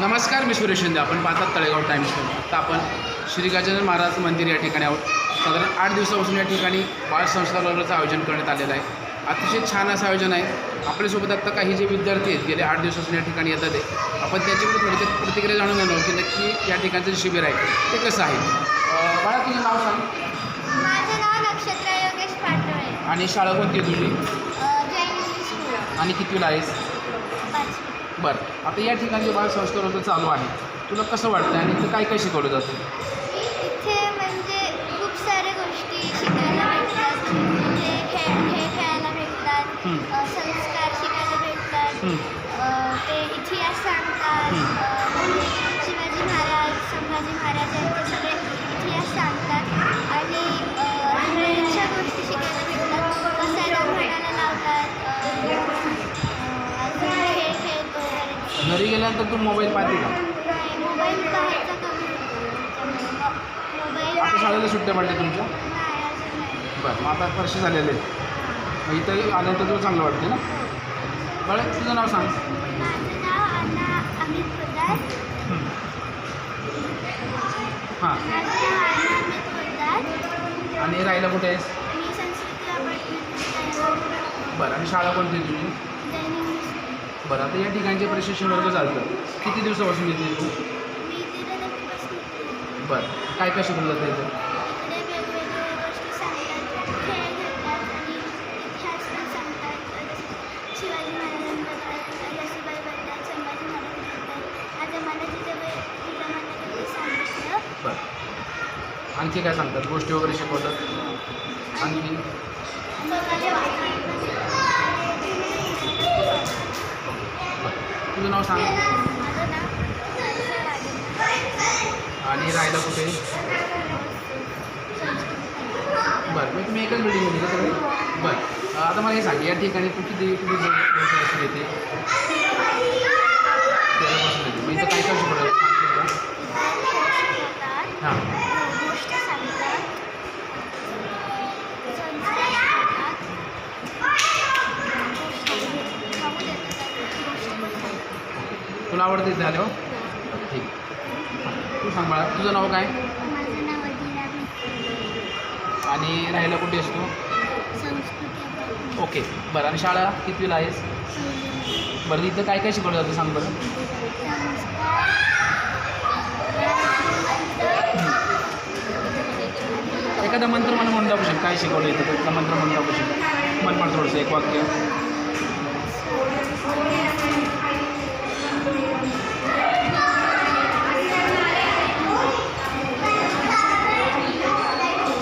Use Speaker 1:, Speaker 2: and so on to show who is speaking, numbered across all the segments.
Speaker 1: नमस्कार मी सुरेश शिंदे. आपण पाहतात तळेगाव टाइम्स आता आपण श्री गजानन महाराज मंदिर या ठिकाणी आहोत. साधारण आठ दिवसापासून या ठिकाणी बाळ संस्काराचं आयोजन करण्यात आलेलं आहे. अतिशय छान असं आयोजन आहे. आपल्यासोबत आत्ता काही जे विद्यार्थी आहेत गेले आठ दिवसापासून या ठिकाणी येतात आहे आपण त्याच्याकडे थोडक्यात प्रतिक्रिया जाणून घेणार की नक्की या ठिकाणचं जे शिबिर आहे ते कसं आहे? बाळा तुझं नाव सांग.
Speaker 2: माझं नाव नक्षत्र योगेश पाटोळे.
Speaker 1: आणि शाळा कोणती आहे तुझी? आणि कितवीला आहेस? बरं आता या ठिकाणी जे बाळ संस्कार वगैरे चालू आहे तुला कसं वाटतं आणि इथं काय काय शिकवलं जातं
Speaker 2: इथे म्हणजे खूप साऱ्या गोष्टी शिकायला भेटतात म्हणजे खेळ खेळ खेळायला भेटतात
Speaker 1: हं.
Speaker 2: अ, संस्कार शिकायला भेटतात
Speaker 1: हं.
Speaker 2: अ, ते इतिहास सांगतात
Speaker 1: हं.
Speaker 2: अ, म्हणजे
Speaker 1: गेल्यानंतर तू मोबाईल पाहते का?
Speaker 2: नाही, मोबाईल पाहायचा कमी होतो. मोबाईल
Speaker 1: आता शाळेला सुट्ट्या पडल्या तुमच्या?
Speaker 2: नाही अजून नाही.
Speaker 1: बरं मग आता वर्ष झालेले आहेत. मग इथं आल्यानंतर तुला चांगलं वाटते ना? बरं तुझं नाव सांग.
Speaker 2: माझं नाव अण्णा अमित पोद्दार.
Speaker 1: हां.
Speaker 2: माझं नाव अण्णा अमित पोद्दार.
Speaker 1: आणि राहायला कुठे आहेस?
Speaker 2: मी संस्कृती अपार्टमेंट
Speaker 1: बरं आणि शाळा कोणती आहे तुझी?
Speaker 2: जैन इंग्लिश
Speaker 1: बरं. आता या ठिकाणचे प्रशिक्षण वर्ग चालतं. किती दिवसापासून येते? तू बरं. काय काय शिकवलं जातं इथं? बरं. आणखी काय सांगतात? गोष्टी वगैरे शिकवतात? आणखी? तुझं नाव सांग आणि राहायला कुठे बरं मग तुम्ही एकच बिल्डिंगमध्ये का सगळे बरं आता मला हे सांग या ठिकाणी तू किती किती वर्षापासून येते तेव्हापासून येते मग काय करू शकतो हां तुला आवडते इथे आल्यावर ठीक. तू सांग बाळा तुझं नाव काय?
Speaker 2: माझं नाव अदिरा
Speaker 1: आणि राहायला कुठे असतो
Speaker 2: संस्कृती
Speaker 1: ओके. बरं. आणि शाळा कितवीला आहेस? बरं इथं काय काय शिकवलं जातं सांग बरं? एखादा मंत्र मला म्हणून दाखवशील काय शिकवलं इथं? त्याचा मंत्र म्हणून दाखवशील मन मला थोडंसं एक वाक्य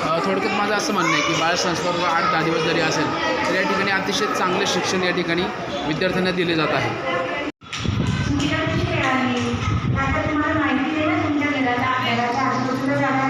Speaker 1: अ, थोडक्यात माझं असं म्हणणं आहे की बाळसंस्कार आठ दहा दिवस जरी असेल तर या ठिकाणी अतिशय चांगले शिक्षण या ठिकाणी विद्यार्थ्यांना दिले जात आहे.
Speaker 3: माहिती